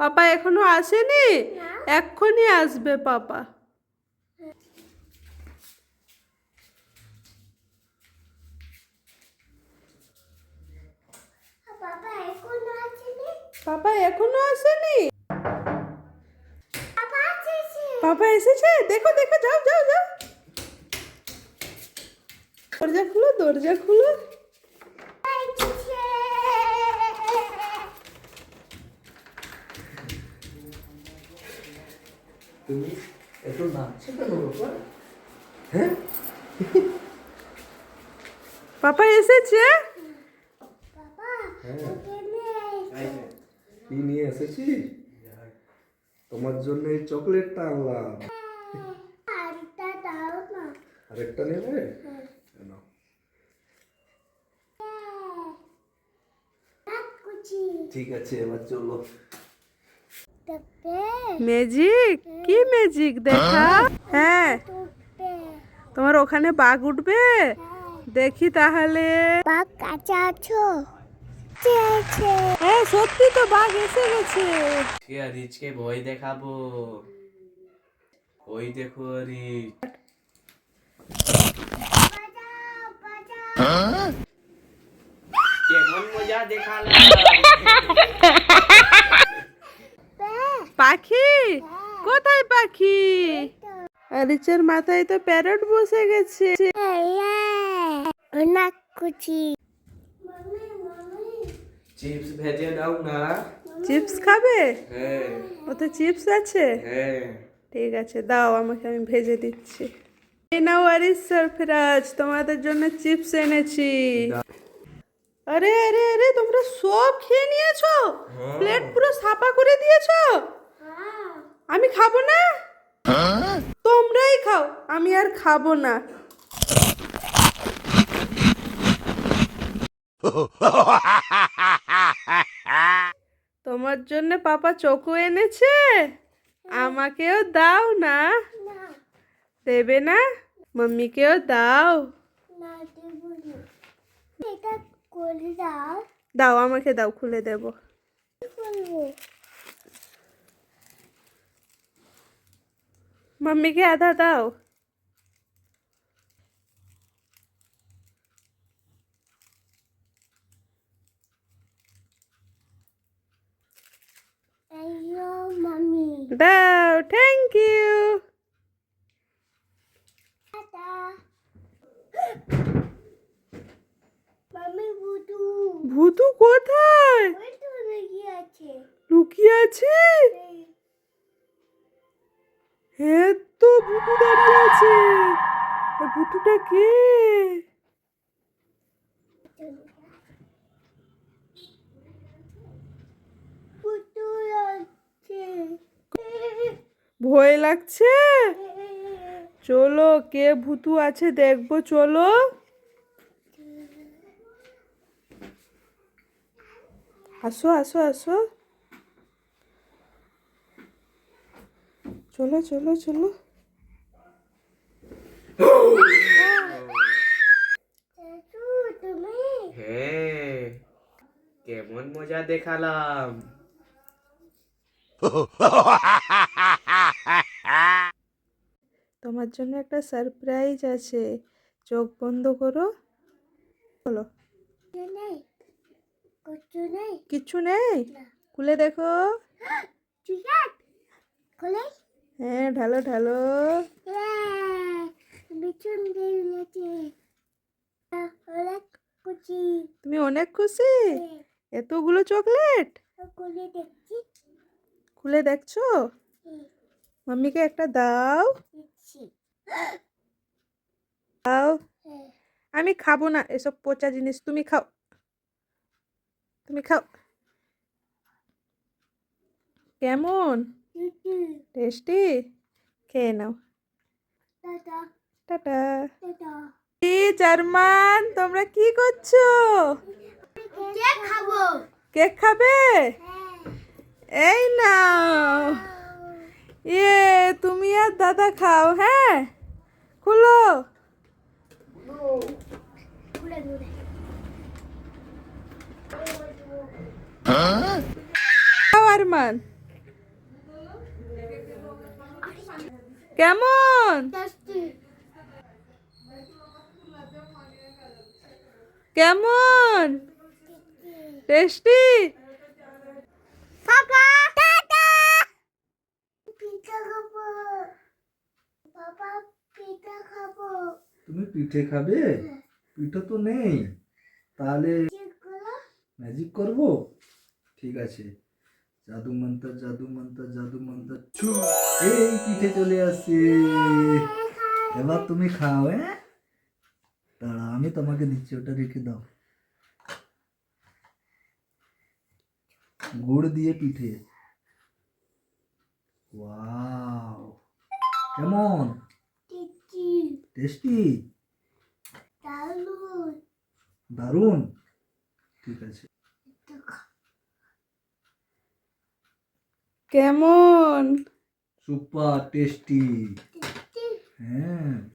পাপা এখনও আসেনি। এক্ষুনি আসবে পাপা। বাবা এখন আসেনি? পাপা এখনও আসেনি? পাপা এসেছে? দেখো দেখো যাও যাও যাও। দরজা খুলো দরজা খুলো। তুমি এত নাচছো কেন বাবা হ্যাঁ? পাপা এসেছে? হ্যাঁ। এখানে কি নিয়ে এসেছিস তোমার জন্য এই চকলেটটা আনলাম। আরেকটা না। আরেকটা নেবে? নাও। কুচি ঠিক আছে এবার চলো। ম্যাজিক কি ম্যাজিক দেখা? হ্যাঁ। তোমার ওখানে বাঘ উঠবে? দেখি তাহলে। বাঘ কাঁচা আছো? হ্যাঁ সত্যি তো বাঘ এসে গেছে। রিচকে ভয় দেখাবো। ওই দেখো রিচ। কেমন মজা দেখালাম। পাখি? কোথায় পাখি? আরিচের মাথায় তো প্যারট বসে গেছে। নাক কুচি। মামি মামি। চিপস ভেজে দাও না। চিপস খাবে? হ্যাঁ। ওতে চিপস আছে? হ্যাঁ। ঠিক আছে দাও আমাকে আমি ভেজে দিচ্ছি। নাও আরিস সরফরাজ তোমাদের জন্য চিপস এনেছি। আরে আরে আরে তোমরা সব খেয়ে নিয়েছো? প্লেট পুরো সাফা করে দিয়েছ? আমি খাব না? তোমরাই খাও আমি আর খাব না। তোমার জন্য পাপা চকো এনেছে? আমাকেও দাও না। দেবে না? মাম্মিকেও দাও। দাও। আমাকে দাও খুলে দেব। কি করব মাম্মিকে আধা দাও আইয়ো মামি দাও থ্যাংক ইউ টাটা মামি বুটু ভূতু কোথায় ওই তো লেগে আছে লুকিয়ে আছে এই, হ্যাঁ তো ভূতু দাঁড়িয়ে আছে। ভূতুটা কে? ভয় লাগছে? চলো কে ভুতু আছে দেখব চলো। আসো আসো আসো। চলো চলো চলো। হ্যাঁ কেমন মজা দেখালাম। তোমার জন্য একটা সারপ্রাইজ আছে। চোখ বন্ধ করো। বলো। কিছু নেই কিছু নেই। কিচ্ছু নেই? খুলে দেখো। ঠিক আছে খুলে। হ্যাঁ ঢালো ঢালো। তুমি অনেক খুশি? এতগুলো চকলেট? খুলে দেখছ। মাম্মিকে একটা দাও। দাও। আমি খাব না এসব পচা জিনিস। তুমি খাও। তুমি খাও। কেমন? টেস্টি খেয়ে নাও। টাটা কি জার্মান তোমরা কি করছ? কেক খাব। কেক খাবে? এই নাও। ইয়ে তুমি আর দাদা খাও হ্যাঁ? খুলো। খুলে খুলে আরমান। কেমন? কেমন? টেস্টি পাপা টাটা পিঠা খাব। বাবা পিঠা খাব। তুমি পিঠে খাবে? পিঠে তো নেই। তাহলে ম্যাজিক করব? ঠিক আছে। জাদু মন্ত্র জাদু মন্ত্র জাদু মন্ত্র ছু। এই পিঠে চলে আসছে এবার তুমি খাও হ্যাঁ? দাঁড়া আমি তোমাকে দিচ্ছি ওটা রেখে দাও। গুড় দিয়ে পিঠে। ওয়াও। কেমন? টেস্টি। দারুণ দারুণ। ঠিক আছে। কেমন? সুপার টেস্টি হ্যাঁ।